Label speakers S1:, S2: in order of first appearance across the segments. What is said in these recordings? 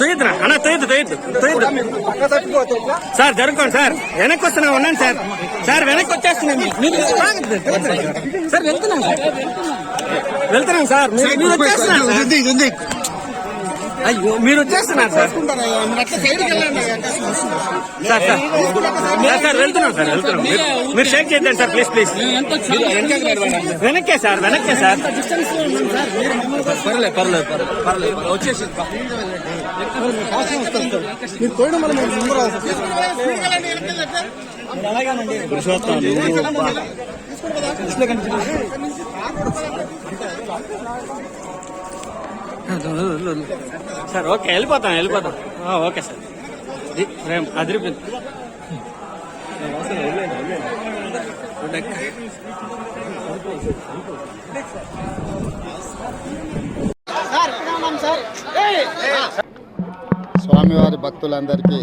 S1: తొయ్యద్దురా. అన్న తొయ్యద్దు తొయ్యద్దు తొయ్యద్దు. Sir జరుపుకోండి sir. వెనక్కి వస్తున్నా ఉన్నాను సార్. సార్ వెనక్కి వచ్చేస్తున్నాం మీరు సార్. వెళ్తున్నాం సార్. వెళ్తున్నాం సార్. మీరు సార్. అయ్యో మీరు వచ్చేస్తున్నారు sir. Sir sir. Sir sir వెళ్తున్నాం సార్ వెళ్తున్నాం. మీరు- షేక్ చేద్దాం సార్ ప్లీజ్ ప్లీజ్. వెనక్కే సార్. వెనక్కే సార్ పర్లేదు పర్లేదు పర్లేదు పర్లేదు. వచ్చేసి
S2: మీరు పోయిన మనం ముందు రావాలి
S1: సార్ ఓకే వెళ్ళిపోతాం వెళ్ళిపోతాం. Okay sir. ఇది ప్రేమ్ అదిరిపోయింది.
S3: స్వామివారి భక్తులందరికీ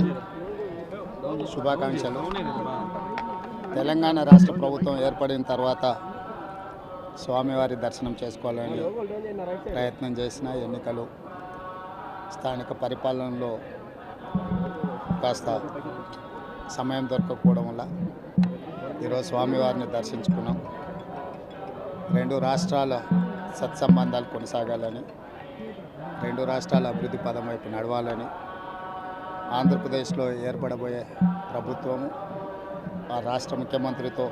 S3: శుభాకాంక్షలు. తెలంగాణ రాష్ట్ర ప్రభుత్వం ఏర్పడిన తర్వాత స్వామివారి దర్శనం చేసుకోవాలని ప్రయత్నం చేసిన ఎన్నికలు స్థానిక పరిపాలనలో కాస్త సమయం దొరకకపోవడం వల్ల ఈరోజు స్వామివారిని దర్శించుకున్నాం. రెండు రాష్ట్రాల సత్సంబంధాలు కొనసాగాలని రెండు రాష్ట్రాల అభివృద్ధి పదం వైపు నడవాలని ఆంధ్రప్రదేశ్లో ఏర్పడబోయే ప్రభుత్వము ఆ రాష్ట్ర ముఖ్యమంత్రితో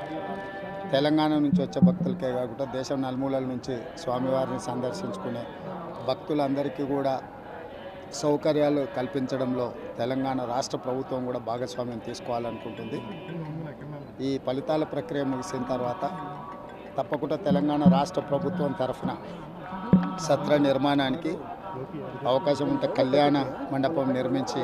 S3: తెలంగాణ నుంచి వచ్చే భక్తులకే కాకుండా దేశం నలుమూలల నుంచి స్వామివారిని సందర్శించుకునే భక్తులందరికీ కూడా సౌకర్యాలు కల్పించడంలో తెలంగాణ రాష్ట్ర ప్రభుత్వం కూడా భాగస్వామ్యం తీసుకోవాలనుకుంటుంది. ఈ ఫలితాల ప్రక్రియ ముగిసిన తర్వాత తప్పకుండా తెలంగాణ రాష్ట్ర ప్రభుత్వం తరఫున సత్ర నిర్మాణానికి అవకాశం ఉంటే కళ్యాణ మండపం నిర్మించి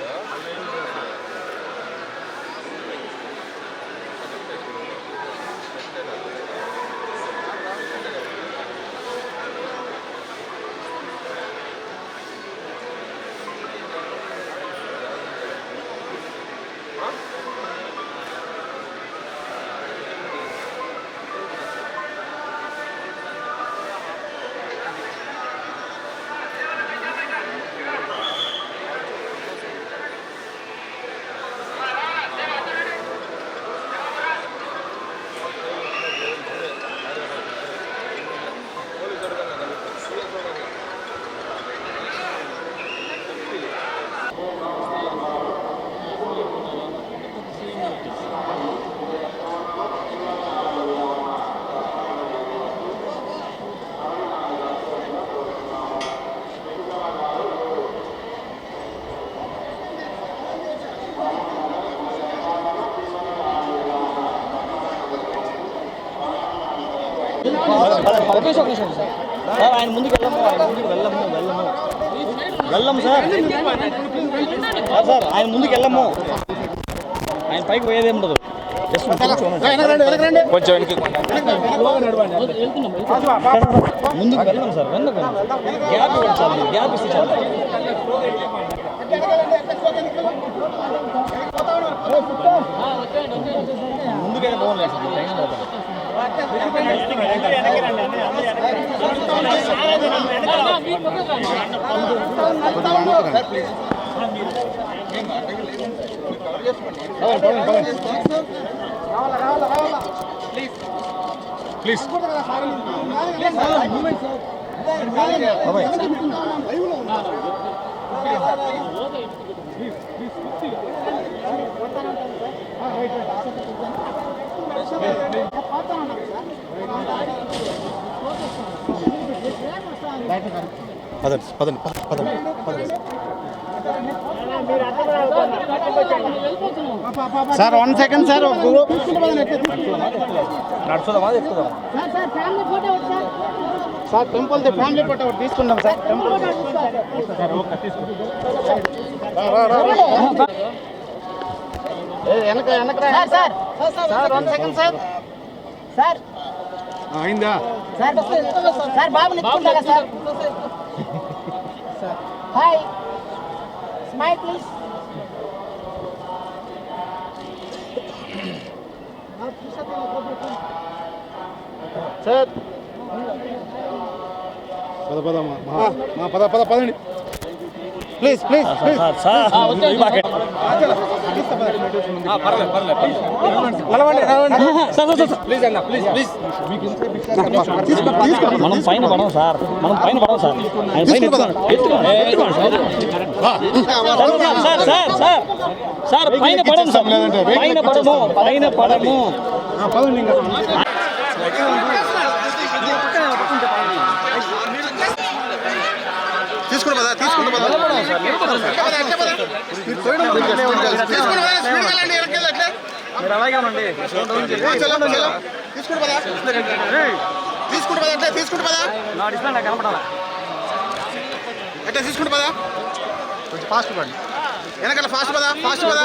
S1: నిమిషం, ఒక నిమిషం సార్ సార్ ఆయన ముందుకు వెళ్ళము ఆయన ముందుకు వెళ్ళము వెళ్ళము వెళ్ళము సార్ సార్, ఆయన ముందుకు వెళ్ళము ఆయన పైకి పోయేదే ఉండదు కొంచెం ముందుకు వెళ్ళండి సార్ వెనక్కి వెళ్ళండి గ్యాప్ ఇవ్వండి సార్ గ్యాప్ ఇస్తే చాలా ముందుకైతే బాగుంది సార్ టైం ప్లీజ్ పడతారు
S4: పదండి పదండి పద- పదండి పదండి. సార్ వన్ సెకండ్ సార్
S1: నడుచుదామా ఎక్కుదామా
S4: సార్ టెంపుల్ ఫ్యామిలీ ఫోటో ఒకటి తీసుకుందాం సార్ టెంపుల్ వెనక వెనక sir sir. One second sir.
S5: Sir.
S4: అయిందా?
S5: సార్ సార్ బాబు నిచ్చుకుంటారా sir? Hi. Smile please.
S4: Sir. పద పద మా మా పద పద పదండి. ప్లీజ్ ప్లీజ్
S1: మనం పైన పడం సార్. మనం పైన పడం సార్. ఆయన పైన సార్. సార్ సార్ సార్ పైన పడం సార్ పైన పడము పైన పడము
S4: పదండి ఇంకా తీసుకుని పద తీసుకుని పద
S1: మీరు అలాగే ఉండండి
S4: తీసుకుని పద? తీసుకుంటు పద అట్లే తీసుకుంటు పద?
S1: నా డిస్ప్లే నాకు కనపడాలా?
S4: అట్లే తీసుకుంటు పద? కొంచెం ఫాస్ట్ పడండి. వెనకాల ఫాస్ట్ పద? ఫాస్ట్ పద?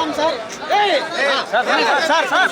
S5: సార్ ఇక్కడ ఉన్నాం సార్
S1: సార్